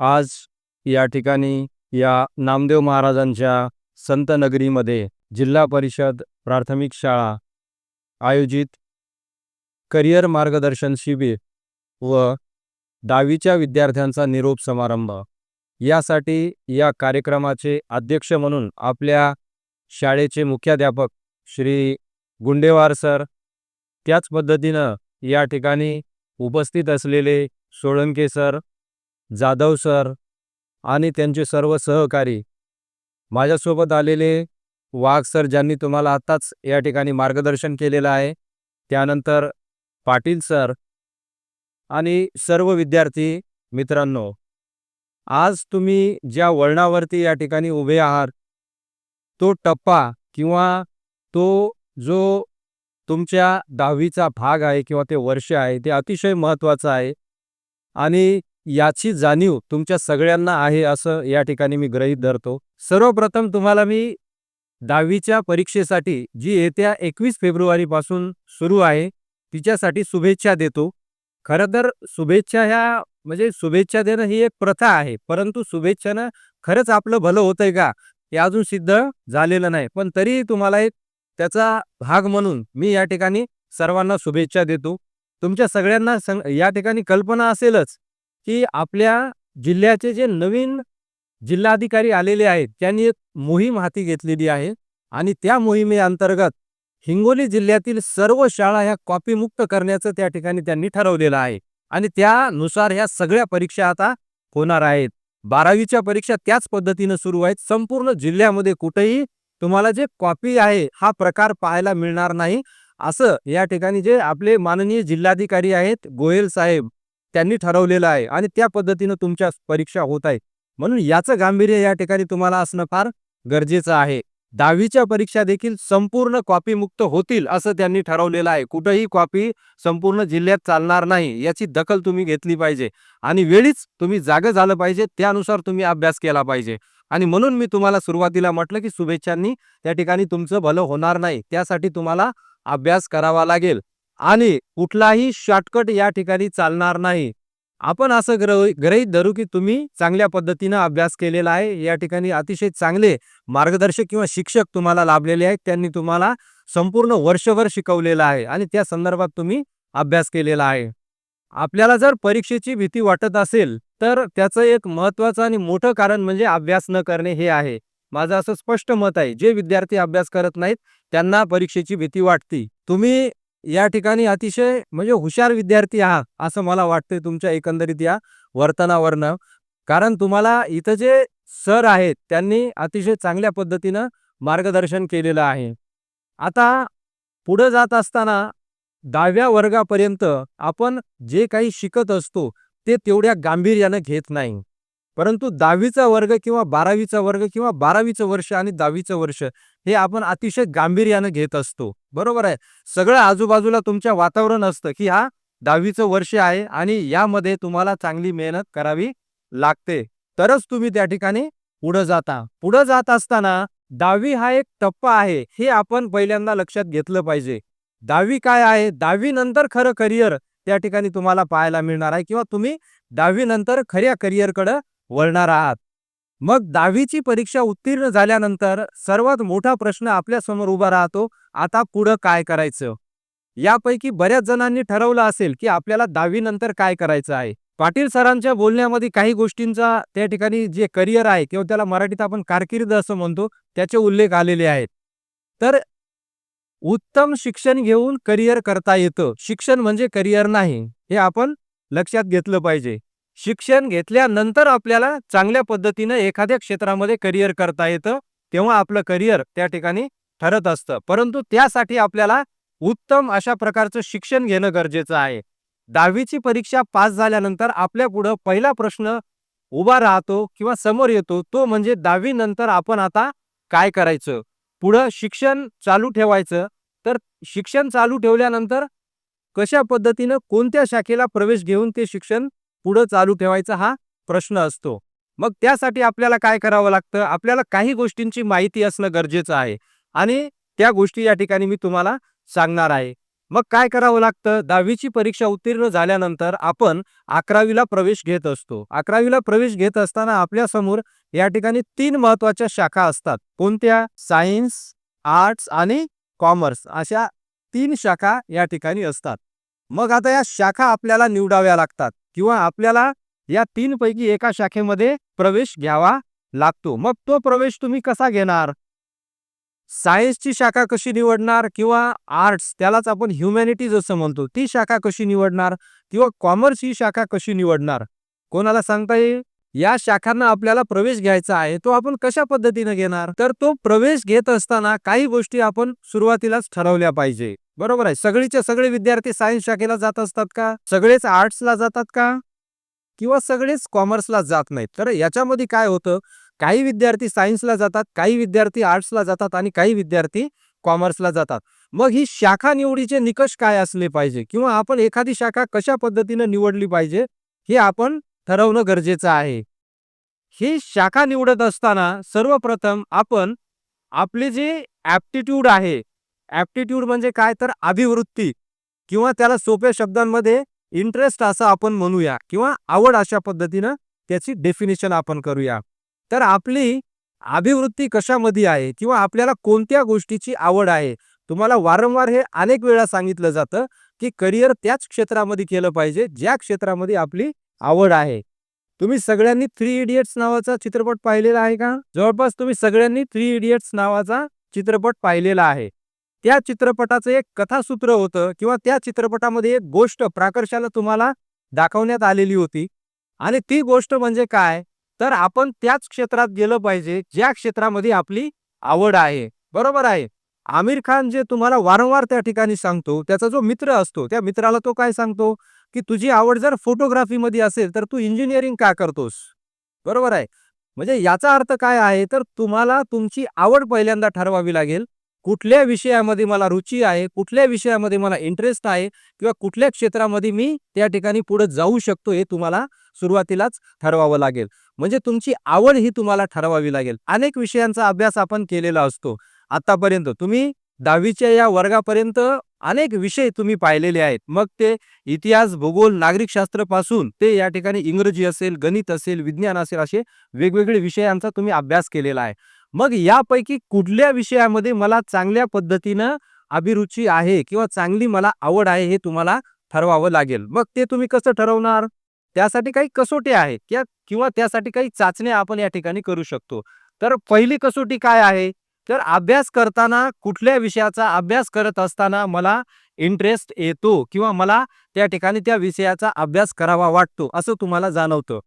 आज या ठिकाणी या नामदेव महाराजांच्या संत नगरीमध्ये जिल्हा परिषद प्राथमिक शाळा आयोजित करिअर मार्गदर्शन शिबिर व दहावीच्या विद्यार्थ्यांचा निरोप समारंभ. यासाठी या कार्यक्रमाचे अध्यक्ष म्हणून आपल्या शाळेचे मुख्याध्यापक श्री गुंडेवार सर त्याच पद्धतीनं या ठिकाणी उपस्थित असलेले सोळंके सर जाधव सर आणि त्यांचे सर्व सहकारी माझ्यासोबत आलेले वाघ सर ज्यांनी तुम्हाला आत्ताच या ठिकाणी मार्गदर्शन केलेलं आहे. त्यानंतर पाटील सर आणि सर्व विद्यार्थी मित्रांनो आज तुम्ही ज्या वळणावरती या ठिकाणी उभे आहात तो टप्पा किंवा तो जो तुमच्या दहावीचा भाग आहे किंवा ते वर्ष आहे ते अतिशय महत्त्वाचं आहे. आणि याची जाणीव तुमच्या सगळ्यांना आहे असं या ठिकाणी मी ग्रहीत धरतो. सर्वप्रथम तुम्हाला मी दहावीच्या परीक्षेसाठी जी येत्या एकवीस फेब्रुवारीपासून सुरू आहे तिच्यासाठी शुभेच्छा देतो. खरं तर शुभेच्छा ह्या म्हणजे शुभेच्छा देणं ही एक प्रथा आहे परंतु शुभेच्छानं खरंच आपलं भलं होतंय का हे अजून सिद्ध झालेलं नाही. पण तरी तुम्हाला एक त्याचा भाग म्हणून मी या ठिकाणी सर्वांना शुभेच्छा देतो. तुमच्या सगळ्यांना या ठिकाणी कल्पना असेलच. की आपल्या जिल्ह्याचे जे नवीन जिल्हाधिकारी आलेले आहेत त्यांनी एक मोहीम हाती घेतलेली आहे आणि त्या मोहिमेअंतर्गत हिंगोली जिल्ह्यातील सर्व शाळा ह्या कॉपीमुक्त करण्याचं त्या ठिकाणी त्यांनी ठरवलेलं आहे. आणि त्यानुसार ह्या सगळ्या परीक्षा आता होणार आहेत. बारावीच्या परीक्षा त्याच पद्धतीनं सुरू आहेत. संपूर्ण जिल्ह्यामध्ये कुठेही तुम्हाला जे कॉपी आहे हा प्रकार पाहायला मिळणार नाही. असं या ठिकाणी जे आपले माननीय जिल्हाधिकारी आहेत गोयल साहेब त्यांनी ठरवलेलं आहे आणि त्या पद्धतीनं तुमच्या परीक्षा होत आहेत म्हणून याचं गांभीर्य या ठिकाणी तुम्हाला असणं फार गरजेचं आहे. दहावीच्या परीक्षा देखील संपूर्ण कॉपीमुक्त होतील असं त्यांनी ठरवलेलं आहे. कुठंही कॉपी संपूर्ण जिल्ह्यात चालणार नाही याची दखल तुम्ही घेतली पाहिजे आणि वेळीच तुम्ही जागं झालं पाहिजे त्यानुसार तुम्ही अभ्यास केला पाहिजे. आणि म्हणून मी तुम्हाला सुरुवातीला म्हटलं की शुभेच्छांनी त्या ठिकाणी तुमचं भलं होणार नाही. त्यासाठी तुम्हाला अभ्यास करावा लागेल. आणि कुठलाही शॉर्टकट या ठिकाणी चालणार नाही. आपण असं ग्रह ग्रहीत धरू की तुम्ही चांगल्या पद्धतीनं अभ्यास केलेला आहे. या ठिकाणी अतिशय चांगले मार्गदर्शक किंवा शिक्षक तुम्हाला लाभलेले आहेत. त्यांनी तुम्हाला संपूर्ण वर्षभर शिकवलेलं आहे आणि त्या संदर्भात तुम्ही अभ्यास केलेला आहे. आपल्याला जर परीक्षेची भीती वाटत असेल तर त्याचं एक महत्त्वाचं आणि मोठं कारण म्हणजे अभ्यास न करणे हे आहे. माझं असं स्पष्ट मत आहे. जे विद्यार्थी अभ्यास करत नाहीत त्यांना परीक्षेची भीती वाटती. तुम्ही या ठिकाणी अतिशय म्हणजे हुशार विद्यार्थी आहात असं मला वाटतंय तुमच्या एकंदरीत या वर्तनावरनं. कारण तुम्हाला इथं जे सर आहेत त्यांनी अतिशय चांगल्या पद्धतीनं मार्गदर्शन केलेलं आहे. आता पुढं जात असताना दहाव्या वर्गापर्यंत आपण जे काही शिकत असतो ते तेवढ्या गांभीर्यानं घेत नाही. परंतु दहावीचा वर्ग किंवा बारावीचा वर्ग किंवा बारावीचं वर्ष आणि दहावीचं वर्ष हे आपण अतिशय गांभीर्यानं घेत असतो. बरोबर आहे? सगळं आजूबाजूला तुमच्या वातावरण असतं की हा दहावीचं वर्ष आहे आणि यामध्ये तुम्हाला चांगली मेहनत करावी लागते. तरच तुम्ही त्या ठिकाणी पुढं जाता. पुढं जात असताना दहावी हा एक टप्पा आहे हे आपण पहिल्यांदा लक्षात घेतलं पाहिजे. दहावी काय आहे? दहावी नंतर खरं करिअर त्या ठिकाणी तुम्हाला पाहायला मिळणार आहे किंवा तुम्ही दहावी नंतर खऱ्या करिअरकडं वळणार आहात. मग दहावीची परीक्षा उत्तीर्ण झाल्यानंतर सर्वात मोठा प्रश्न आपल्यासमोर उभा राहतो आता पुढं काय करायचं? यापैकी बऱ्याच जणांनी ठरवलं असेल की आपल्याला दहावीनंतर काय करायचं आहे. पाटील सरांच्या बोलण्यामध्ये काही गोष्टींचा त्या ठिकाणी जे करिअर आहे किंवा त्याला मराठीत आपण कारकीर्द असं म्हणतो त्याचे उल्लेख आलेले आहेत. तर उत्तम शिक्षण घेऊन करिअर करता येतं. शिक्षण म्हणजे करिअर नाही हे आपण लक्षात घेतलं पाहिजे. शिक्षण घेतल्यानंतर आपल्याला चांगल्या पद्धतीनं एखाद्या क्षेत्रामध्ये करिअर करता येतं तेव्हा आपलं करिअर त्या ठिकाणी ठरत असतं. परंतु त्यासाठी आपल्याला उत्तम अशा प्रकारचं शिक्षण घेणं गरजेचं आहे. दहावीची परीक्षा पास झाल्यानंतर आपल्या पुढं पहिला प्रश्न उभा राहतो किंवा समोर येतो तो म्हणजे दहावी नंतर आपण आता काय करायचं? पुढं शिक्षण चालू ठेवायचं. तर शिक्षण चालू ठेवल्यानंतर कशा पद्धतीनं कोणत्या शाखेला प्रवेश घेऊन ते शिक्षण पुढं चालू ठेवायचा हा प्रश्न असतो. मग त्यासाठी आपल्याला काय करावं लागतं? आपल्याला काही गोष्टींची माहिती असणं गरजेचं आहे. आणि त्या गोष्टी या ठिकाणी मी तुम्हाला सांगणार आहे. मग काय करावं लागतं? दहावीची परीक्षा उत्तीर्ण झाल्यानंतर आपण अकरावीला प्रवेश घेत असतो. अकरावीला प्रवेश घेत असताना आपल्यासमोर या ठिकाणी तीन महत्त्वाच्या शाखा असतात. कोणत्या? सायन्स आर्ट्स आणि कॉमर्स अशा तीन शाखा या ठिकाणी असतात. मग आता या शाखा आपल्याला निवडाव्या लागतात. किंवा आपल्याला या तीनपैकी एका शाखेमध्ये प्रवेश घ्यावा लागतो. मग तो प्रवेश तुम्ही कसा घेणार? सायन्सची शाखा कशी निवडणार किंवा आर्ट्स त्यालाच आपण ह्युमॅनिटीज असं म्हणतो. ती शाखा कशी निवडणार किंवा कॉमर्स ही शाखा कशी निवडणार? कोणाला सांगता येईल? या शाखांना आपल्याला प्रवेश घ्यायचा आहे तो आपण कशा पद्धतीने घेणार? तर तो प्रवेश घेत असताना काही गोष्टी आपण सुरुवातीलाच ठरवल्या पाहिजे. बरोबर आहे. सगळीचे सगळे विद्यार्थी सायन्स शाखेला जात असतात का? सगळेच आर्ट्सला जातात का? किंवा सगळेच कॉमर्सला जात नाहीत. तर याच्यामध्ये काय होतं? काही विद्यार्थी सायन्सला जातात काही विद्यार्थी आर्ट्सला जातात आणि काही विद्यार्थी कॉमर्सला जातात. मग ही शाखा निवडीचे निकष काय असले पाहिजे? किंवा आपण एखादी शाखा कशा पद्धतीनं निवडली पाहिजे? हे आपण ठरवणं गरजेचं आहे. ही शाखा निवडत असताना सर्वप्रथम आपण आपले जे ॲप्टिट्यूड आहे ॲप्टिट्यूड म्हणजे काय तर अभिवृत्ती किंवा त्याला सोप्या शब्दांमध्ये इंटरेस्ट असं आपण म्हणूया किंवा आवड अशा पद्धतीनं त्याची डेफिनेशन आपण करूया. तर आपली अभिवृत्ती कशामध्ये आहे किंवा आपल्याला कोणत्या गोष्टीची आवड आहे? तुम्हाला वारंवार हे अनेक वेळा सांगितलं जातं की करिअर त्याच क्षेत्रामध्ये केलं पाहिजे ज्या क्षेत्रामध्ये आपली आवड आहे. तुम्ही सगळ्यांनी थ्री इडियट्स नावाचा चित्रपट पाहिलेला आहे का? जवळपास तुम्ही सगळ्यांनी थ्री इडियट्स नावाचा चित्रपट पाहिलेला आहे. त्या चित्रपटाचं एक कथासूत्र होतं किंवा त्या चित्रपटामध्ये एक गोष्ट प्राकर्षाला तुम्हाला दाखवण्यात आलेली होती. आणि ती गोष्ट म्हणजे काय? तर आपण त्याच क्षेत्रात गेलं पाहिजे ज्या क्षेत्रामध्ये आपली आवड आहे. बरोबर आहे? आमिर खान जे तुम्हाला वारंवार त्या ठिकाणी सांगतो त्याचा जो मित्र असतो त्या मित्राला तो काय सांगतो? की तुझी आवड जर फोटोग्राफीमध्ये असेल तर तू इंजिनिअरिंग का करतोस? बरोबर आहे? म्हणजे याचा अर्थ काय आहे? तर तुम्हाला तुमची आवड पहिल्यांदा ठरवावी लागेल. कुठल्या विषयामध्ये मला रुची आहे कुठल्या विषयामध्ये मला इंटरेस्ट आहे किंवा कुठल्या क्षेत्रामध्ये मी त्या ठिकाणी पुढे जाऊ शकतो हे तुम्हाला सुरुवातीलाच ठरवावं लागेल. म्हणजे तुमची आवड ही तुम्हाला ठरवावी लागेल. अनेक विषयांचा अभ्यास आपण केलेला असतो. आतापर्यंत तुम्ही दहावीच्या या वर्गापर्यंत अनेक विषय तुम्ही पाहिलेले आहेत. मग ते इतिहास भूगोल नागरिकशास्त्रपासून ते या ठिकाणी इंग्रजी असेल गणित असेल विज्ञान असेल असे वेगवेगळे विषयांचा तुम्ही अभ्यास केलेला आहे. मग यापैकी कुठल्या विषयामध्ये मला चांगल्या पद्धतीनं अभिरुची आहे किंवा चांगली मला आवड आहे हे तुम्हाला ठरवावं लागेल. मग ते तुम्ही कसं ठरवणार? त्यासाठी काही कसोटी आहे किंवा किंवा त्यासाठी काही चाचण्या आपण या ठिकाणी करू शकतो. तर पहिली कसोटी काय आहे? तर अभ्यास करताना कुठल्या विषयाचा अभ्यास करत असताना मला इंटरेस्ट येतो किंवा मला त्या ठिकाणी त्या विषयाचा अभ्यास करावा वाटतो असं तुम्हाला जाणवतं.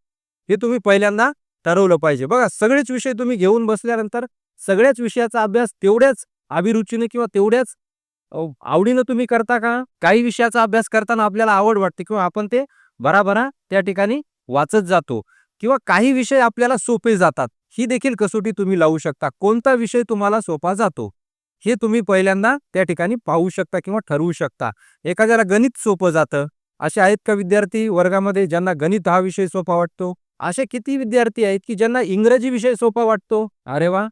हे तुम्ही पहिल्यांदा ठरवलं पाहिजे. बघा सगळेच विषय तुम्ही घेऊन बसल्यानंतर सगळ्याच विषयाचा अभ्यास तेवढ्याच अभिरुचीने किंवा तेवढ्याच आवडीनं तुम्ही करता का? काही विषयाचा अभ्यास करताना आपल्याला आवड वाटते किंवा आपण ते भराभरा त्या ठिकाणी वाचत जातो. किंवा काही विषय आपल्याला सोपे जातात. ही देखील कसोटी तुम्ही लावू शकता. कोणता विषय तुम्हाला सोपा जातो हे तुम्ही पहिल्यांदा त्या ठिकाणी पाहू शकता किंवा ठरवू शकता. एखाद्याला गणित सोपं जातं. असे आहेत का विद्यार्थी वर्गामध्ये ज्यांना गणित हा विषय सोपा वाटतो? असे किती विद्यार्थी आहेत की ज्यांना इंग्रजी विषय सोपा वाटतो? अरे वा!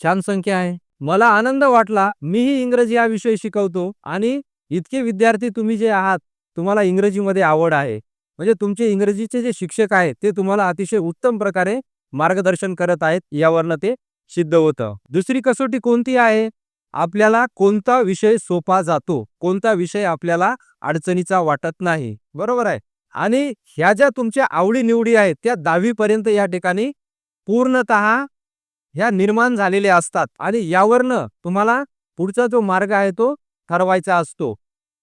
छान संख्या आहे. मला आनंद वाटला मीही इंग्रजी हा विषय शिकवतो आणि इतके विद्यार्थी तुम्ही जे आहात तुम्हाला इंग्रजीमध्ये आवड आहे. म्हणजे तुमचे इंग्रजीचे जे शिक्षक आहेत ते तुम्हाला अतिशय उत्तम प्रकारे मार्गदर्शन करत आहेत यावरनं ते सिद्ध होतं. दुसरी कसोटी कोणती आहे? आपल्याला कोणता विषय सोपा जातो? कोणता विषय आपल्याला अडचणीचा वाटत नाही. बरोबर आहे. आणि ह्या ज्या तुमच्या आवडीनिवडी आहेत त्या दहावीपर्यंत या ठिकाणी पूर्णत ह्या निर्माण झालेल्या असतात. आणि यावरनं तुम्हाला पुढचा जो मार्ग आहे तो ठरवायचा असतो.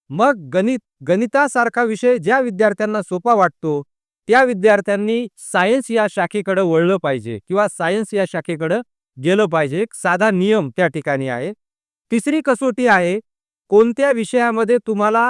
मग गणित गणितासारखा विषय ज्या विद्यार्थ्यांना सोपा वाटतो त्या विद्यार्थ्यांनी सायन्स या शाखेकडं वळलं पाहिजे किंवा सायन्स या शाखेकडं गेलं पाहिजे. एक साधा नियम त्या ठिकाणी आहे. तिसरी कसोटी आहे कोणत्या विषयामध्ये तुम्हाला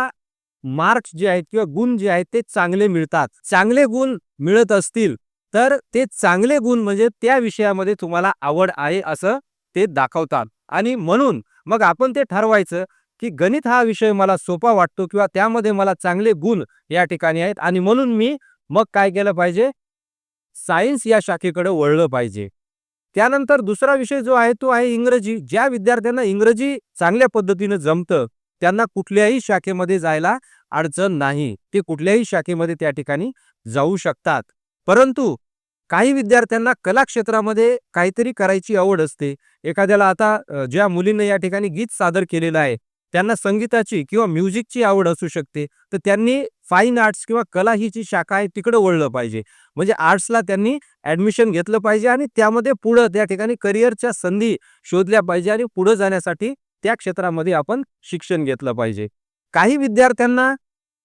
मार्क्स जे आहेत किंवा गुण जे आहेत ते चांगले मिळतात. चांगले गुण मिळत असतील तर ते चांगले गुण म्हणजे त्या विषयामध्ये तुम्हाला आवड आहे असं ते दाखवतात. आणि म्हणून मग आपण ते ठरवायचं की गणित हा विषय मला सोपा वाटतो किंवा त्यामध्ये मला चांगले गुण या ठिकाणी आहेत. आणि म्हणून मी मग काय केलं पाहिजे? सायन्स या शाखेकडे वळलं पाहिजे. त्यानंतर दुसरा विषय जो आहे तो आहे इंग्रजी. ज्या विद्यार्थ्यांना इंग्रजी चांगल्या पद्धतीनं जमतं त्यांना कुठल्याही शाखेमध्ये जायला अडचण नाही. ते कुठल्याही शाखेमध्ये त्या ठिकाणी जाऊ शकतात. परंतु काही विद्यार्थ्यांना कला क्षेत्रामध्ये काहीतरी करायची आवड असते. एखाद्याला आता ज्या मुलीने या ठिकाणी गीत सादर केलेलं आहे त्यांना संगीताची किंवा म्युझिकची आवड असू शकते तर त्यांनी फाईन आर्ट्स किंवा कला ही जी शाखा आहे तिकडे वळलं पाहिजे. म्हणजे आर्ट्सला त्यांनी ॲडमिशन घेतलं पाहिजे आणि त्यामध्ये पुढं त्या ठिकाणी करिअरच्या संधी शोधल्या पाहिजे आणि पुढं जाण्यासाठी त्या क्षेत्रामध्ये आपण शिक्षण घेतलं पाहिजे. काही विद्यार्थ्यांना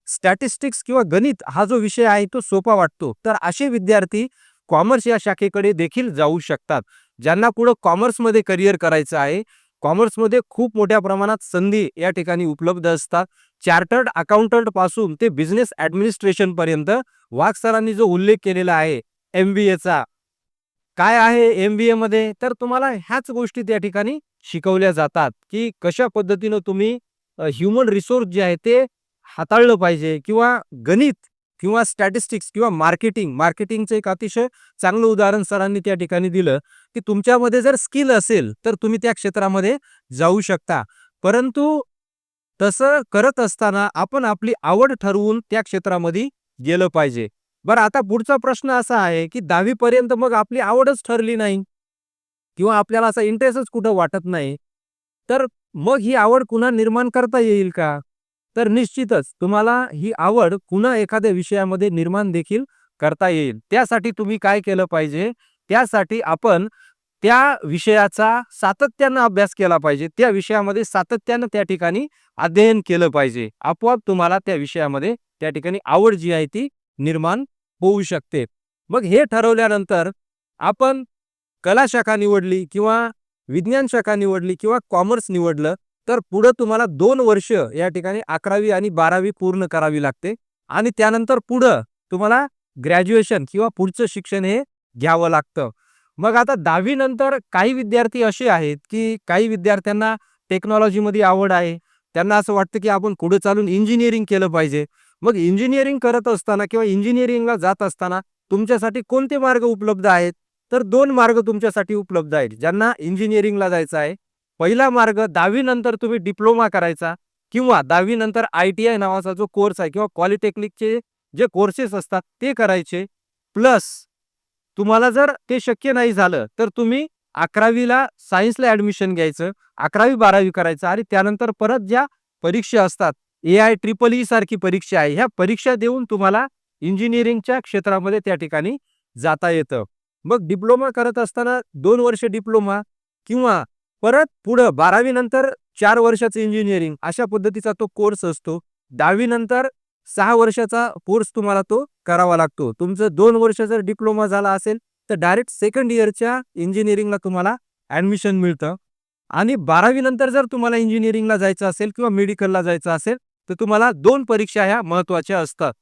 स्टॅटिस्टिक्स किंवा गणित हा जो विषय आहे तो सोपा वाटतो तर असे विद्यार्थी कॉमर्स या शाखेकडे देखील जाऊ शकतात ज्यांना पुढं कॉमर्समध्ये करिअर करायचं आहे. कॉमर्समध्ये खूप मोठ्या प्रमाणात संधी या ठिकाणी उपलब्ध असतात. चार्टर्ड अकाउंटंटपासून ते बिझनेस ॲडमिनिस्ट्रेशन पर्यंत वाघ सरांनी जो उल्लेख केलेला आहे एम बी एचा काय आहे एम बी एमध्ये तर तुम्हाला ह्याच गोष्टी त्या ठिकाणी शिकवल्या जातात की कशा पद्धतीनं तुम्ही ह्युमन रिसोर्स जे आहे ते हाताळलं पाहिजे किंवा गणित किंवा स्टॅटिस्टिक्स किंवा मार्केटिंग मार्केटिंगचं एक अतिशय चांगलं उदाहरण सरांनी त्या ठिकाणी दिलं की तुमच्यामध्ये जर स्किल असेल तर तुम्ही त्या क्षेत्रामध्ये जाऊ शकता. परंतु तसं करत असताना आपण आपली आवड ठरवून त्या क्षेत्रामध्ये गेलं पाहिजे. बरं आता पुढचा प्रश्न असा आहे की दहावीपर्यंत मग आपली आवडच ठरली नाही. किंवा आपल्याला असा इंटरेस्टच कुठं वाटत नाही. तर मग ही आवड पुन्हा निर्माण करता येईल का? तर निश्चितच तुम्हाला ही आवड पुन्हा एखाद्या विषयामध्ये निर्माण देखील करता येईल. त्यासाठी तुम्ही काय केलं पाहिजे? त्यासाठी आपण त्या विषयाचा सातत्यानं अभ्यास केला पाहिजे. त्या विषयामध्ये सातत्यानं त्या ठिकाणी अध्ययन केलं पाहिजे. आपोआप तुम्हाला त्या विषयामध्ये त्या ठिकाणी आवड जी आहे ती निर्माण होऊ शकते. मग हे ठरवल्यानंतर आपण कला शाखा निवडली किंवा विज्ञान शाखा निवडली किंवा कॉमर्स निवडलं तर पुढं तुम्हाला दोन वर्ष या ठिकाणी अकरावी आणि बारावी पूर्ण करावी लागते. आणि त्यानंतर पुढं तुम्हाला ग्रॅज्युएशन किंवा पुढचं शिक्षण हे घ्यावं लागतं. मग आता दहावीनंतर काही विद्यार्थी असे आहेत की काही विद्यार्थ्यांना टेक्नॉलॉजीमध्ये आवड आहे. त्यांना असं वाटतं की आपण पुढे चालून इंजिनिअरिंग केलं पाहिजे. मग इंजिनिअरिंग करत असताना किंवा इंजिनिअरिंगला जात असताना तुमच्यासाठी कोणते मार्ग उपलब्ध आहेत? तर दोन मार्ग तुमच्यासाठी उपलब्ध आहेत. ज्यांना इंजिनिअरिंगला जायचं आहे. पहिला मार्ग दहावीनंतर तुम्ही डिप्लोमा करायचा किंवा दहावीनंतर आय टी आय नावाचा जो कोर्स आहे किंवा पॉलिटेक्निकचे जे कोर्सेस असतात ते करायचे. प्लस तुम्हाला जर ते शक्य नाही झालं तर तुम्ही अकरावीला सायन्सला ॲडमिशन घ्यायचं अकरावी बारावी करायचं आणि त्यानंतर परत ज्या परीक्षा असतात ए आय ट्रिपल ई सारखी परीक्षा आहे ह्या परीक्षा देऊन तुम्हाला इंजिनिअरिंगच्या क्षेत्रामध्ये त्या ठिकाणी जाता येतं. मग डिप्लोमा करत असताना दोन वर्ष डिप्लोमा किंवा परत पुढं बारावी नंतर चार वर्षाचं इंजिनिअरिंग अशा पद्धतीचा तो कोर्स असतो. दहावी नंतर सहा वर्षाचा कोर्स तुम्हाला तो करावा लागतो. तुमचं दोन वर्ष जर डिप्लोमा झाला असेल तर डायरेक्ट सेकंड इयरच्या इंजिनिअरिंगला तुम्हाला ॲडमिशन मिळतं. आणि बारावी नंतर जर तुम्हाला इंजिनिअरिंगला जायचं असेल किंवा मेडिकलला जायचं असेल तर तुम्हाला दोन परीक्षा ह्या महत्त्वाच्या असतात.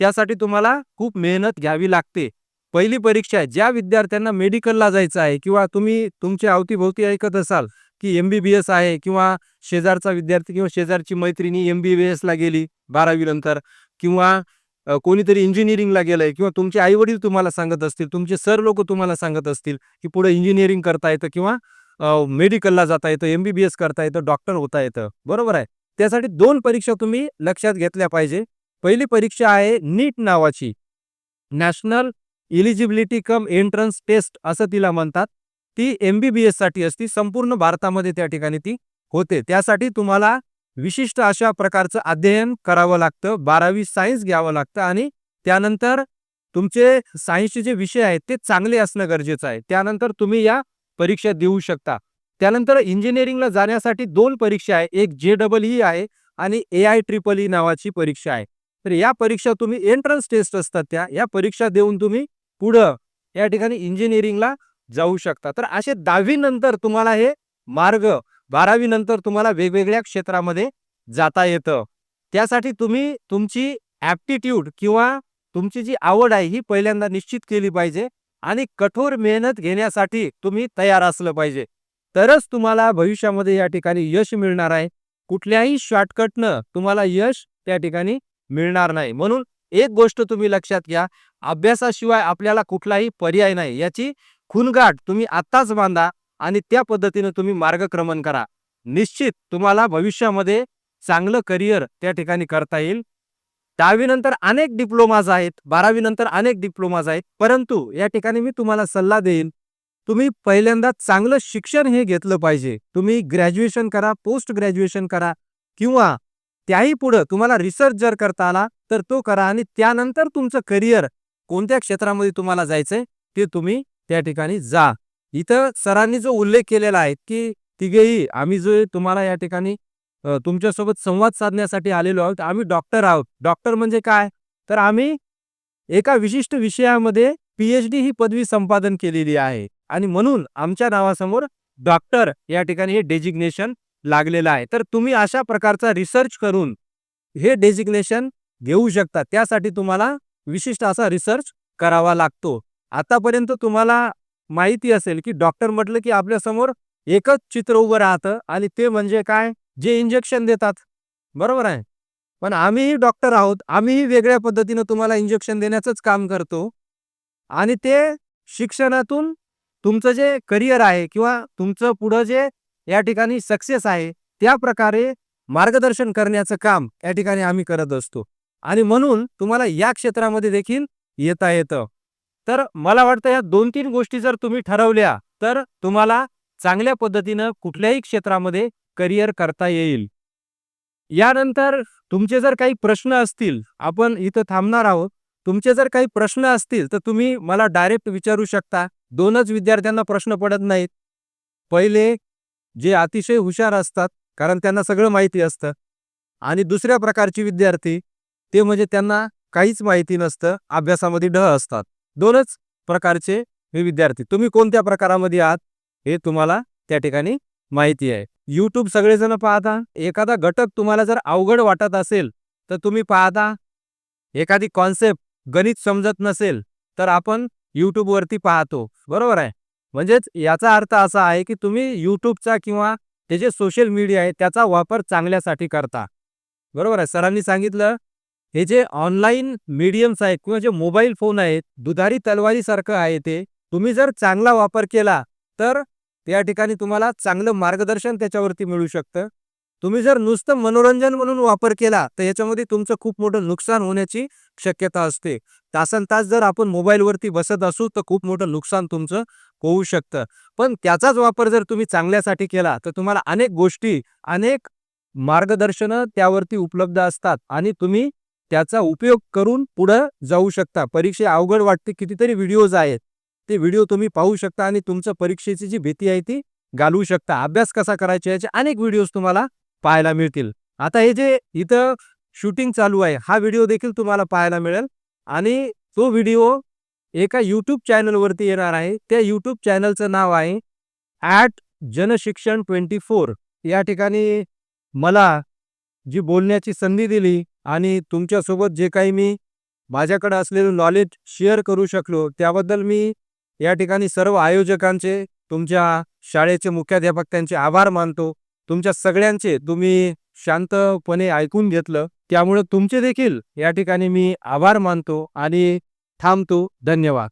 त्यासाठी तुम्हाला खूप मेहनत घ्यावी लागते. पहिली परीक्षा आहे. ज्या विद्यार्थ्यांना मेडिकलला जायचं आहे किंवा तुम्ही तुमच्या अवतीभोवती ऐकत असाल की एम बी बी एस आहे किंवा शेजारचा विद्यार्थी किंवा शेजारची मैत्रिणी एम बी बी एसला गेली बारावीनंतर किंवा कोणीतरी इंजिनिअरिंगला गेलंय किंवा तुमचे आई वडील तुम्हाला सांगत असतील तुमचे सर लोक तुम्हाला सांगत असतील की पुढे इंजिनिअरिंग करता येतं किंवा मेडिकलला जाता येतं एम बी बी एस करता येतं डॉक्टर होता येतं. बरोबर आहे? त्यासाठी दोन परीक्षा तुम्ही लक्षात घेतल्या पाहिजे. पहिली परीक्षा आहे नीट नावाची. National eligibility cum entrance test असं तिला म्हणतात. ती एम बी बी एससाठी असती संपूर्ण भारतामध्ये त्या ठिकाणी ती होते. त्यासाठी तुम्हाला विशिष्ट अशा प्रकारचं अध्ययन करावं लागतं बारावी सायन्स घ्यावं लागतं आणि त्यानंतर तुमचे सायन्सचे जे विषय आहेत ते चांगले असणं गरजेचं आहे. त्यानंतर तुम्ही या परीक्षा देऊ शकता. त्यानंतर इंजिनिअरिंगला जाण्यासाठी दोन परीक्षा आहे. एक जे डबल ई आहे आणि ए आय ट्रिपल ई नावाची परीक्षा आहे. तर या परीक्षा तुम्ही एंट्रन्स टेस्ट असतात त्या या परीक्षा देऊन तुम्ही पुढं या ठिकाणी इंजिनिअरिंगला जाऊ शकता. तर असे दहावी नंतर तुम्हाला हे मार्ग बारावी नंतर तुम्हाला वेगवेगळ्या क्षेत्रामध्ये जाता येतं. त्यासाठी तुम्ही तुमची ॲप्टिट्यूड किंवा तुमची जी आवड आहे ही पहिल्यांदा निश्चित केली पाहिजे आणि कठोर मेहनत घेण्यासाठी तुम्ही तयार असलं पाहिजे. तरच तुम्हाला भविष्यामध्ये या ठिकाणी यश मिळणार आहे. कुठल्याही शॉर्टकटनं तुम्हाला यश त्या ठिकाणी मिळणार नाही. म्हणून एक गोष्ट तुम्ही लक्षात घ्या अभ्यासाशिवाय आपल्याला कुठलाही पर्याय नाही. याची खूनगाठ तुम्ही आत्ताच बांधा आणि त्या पद्धतीने तुम्ही मार्गक्रमण करा. निश्चित तुम्हाला भविष्यामध्ये चांगलं करिअर त्या ठिकाणी करता येईल. दहावीनंतर अनेक डिप्लोमाज आहेत बारावीनंतर अनेक डिप्लोमाज आहेत परंतु या ठिकाणी मी तुम्हाला सल्ला देईन तुम्ही पहिल्यांदा चांगलं शिक्षण हे घेतलं पाहिजे. तुम्ही ग्रॅज्युएशन करा पोस्ट ग्रॅज्युएशन करा किंवा त्याही पुढं तुम्हाला रिसर्च जर करता आला तर तो करा आणि त्यानंतर तुमचं करिअर कोणत्या क्षेत्रामध्ये तुम्हाला जायचंय ते तुम्ही त्या ठिकाणी जा. इथं सरांनी जो उल्लेख केलेला आहे की तिघेही आम्ही जो तुम्हाला या ठिकाणी तुमच्यासोबत संवाद साधण्यासाठी आलेलो आहोत. आम्ही डॉक्टर आहोत. डॉक्टर म्हणजे काय? तर आम्ही एका विशिष्ट विषयामध्ये पीएच डी ही पदवी संपादन केलेली आहे. आणि म्हणून आमच्या नावासमोर डॉक्टर या ठिकाणी हे डेजिग्नेशन लागलेलं आहे. तर तुम्ही अशा प्रकारचा रिसर्च करून हे डेजिग्नेशन घेऊ शकता. त्यासाठी तुम्हाला विशिष्ट असा रिसर्च करावा लागतो. आतापर्यंत तुम्हाला माहिती असेल की डॉक्टर म्हटलं की आपल्यासमोर एकच चित्र उभं राहतं आणि ते म्हणजे काय? जे इंजेक्शन देतात. बरोबर आहे? पण आम्हीही डॉक्टर आहोत आम्हीही वेगळ्या पद्धतीनं तुम्हाला इंजेक्शन देण्याचंच काम करतो. आणि ते शिक्षणातून तुमचं जे करिअर आहे किंवा तुमचं पुढं जे या ठिकाणी सक्सेस आहे त्या प्रकारे मार्गदर्शन करण्याचं काम या ठिकाणी आम्ही करत असतो. आणि म्हणून तुम्हाला या क्षेत्रामध्ये देखील येता येतं. तर मला वाटतं या दोन तीन गोष्टी जर तुम्ही ठरवल्या तर तुम्हाला चांगल्या पद्धतीनं कुठल्याही क्षेत्रामध्ये करिअर करता येईल. यानंतर तुमचे जर काही प्रश्न असतील आपण इथं थांबणार आहोत. तुमचे जर काही प्रश्न असतील तर तुम्ही मला डायरेक्ट विचारू शकता. दोनच विद्यार्थ्यांना प्रश्न पडत नाहीत. पहिले जे अतिशय हुशार असतात कारण त्यांना सगळं माहिती असतं. आणि दुसऱ्या प्रकारची विद्यार्थी ते म्हणजे त्यांना काहीच माहिती नसतं अभ्यासामध्ये ढ असतात. दोनच प्रकारचे हे विद्यार्थी. तुम्ही कोणत्या प्रकारामध्ये आहात हे तुम्हाला त्या ठिकाणी माहिती आहे. यूट्यूब सगळेजण पाहता. एखादा घटक तुम्हाला जर अवघड वाटत असेल तर तुम्ही पाहता. एखादी कॉन्सेप्ट गणित समजत नसेल तर आपण यूट्यूबवरती पाहतो. बरोबर आहे? म्हणजेच याचा अर्थ असा आहे की तुम्ही यूट्यूबचा किंवा ते जे सोशल मीडिया आहे त्याचा वापर चांगल्यासाठी करता. बरोबर आहे? सरांनी सांगितलं हे जे ऑनलाईन मीडियम्स आहेत किंवा जे मोबाईल फोन आहेत दुधारी तलवारीसारखं आहे ते तुम्ही जर चांगला वापर केला तर त्या ठिकाणी तुम्हाला चांगलं मार्गदर्शन त्याच्यावरती मिळू शकतं. तुम्ही जर नुसतं मनोरंजन म्हणून वापर केला तर याच्यामध्ये तुमचं खूप मोठं नुकसान होण्याची शक्यता असते. तासन तास जर आपण मोबाईलवरती बसत असू तर खूप मोठं नुकसान तुमचं होऊ शकतं. पण त्याचाच वापर जर तुम्ही चांगल्यासाठी केला तर तुम्हाला अनेक गोष्टी अनेक मार्गदर्शनं त्यावरती उपलब्ध असतात आणि तुम्ही त्याचा उपयोग करून पुढं जाऊ शकता. परीक्षे अवघड वाटते कितीतरी व्हिडिओज आहेत. ते व्हिडिओ तुम्ही पाहू शकता आणि तुमचं परीक्षेची जी भीती आहे ती घालवू शकता. अभ्यास कसा करायचा याचे अनेक व्हिडिओज तुम्हाला पाहायला मिळतील. आता हे जे इथं शूटिंग चालू आहे हा व्हिडिओ देखील तुम्हाला पाहायला मिळेल. आणि तो व्हिडिओ एका यूट्यूब चॅनलवरती येणार आहे. त्या यूट्यूब चॅनलचं नाव आहे ॲट जनशिक्षण ट्वेंटी फोर या ठिकाणी मला जी बोलण्याची संधी दिली आणि तुमच्यासोबत जे काही मी माझ्याकडे असलेलं नॉलेज शेअर करू शकलो त्याबद्दल मी या ठिकाणी सर्व आयोजकांचे तुमच्या शाळेचे मुख्याध्यापक त्यांचे आभार मानतो. तुमच्या सगळ्यांचे तुम्ही शांतपणे ऐकून घेतलं त्यामुळं तुमचे देखील या ठिकाणी मी आभार मानतो आणि थांबतो. धन्यवाद.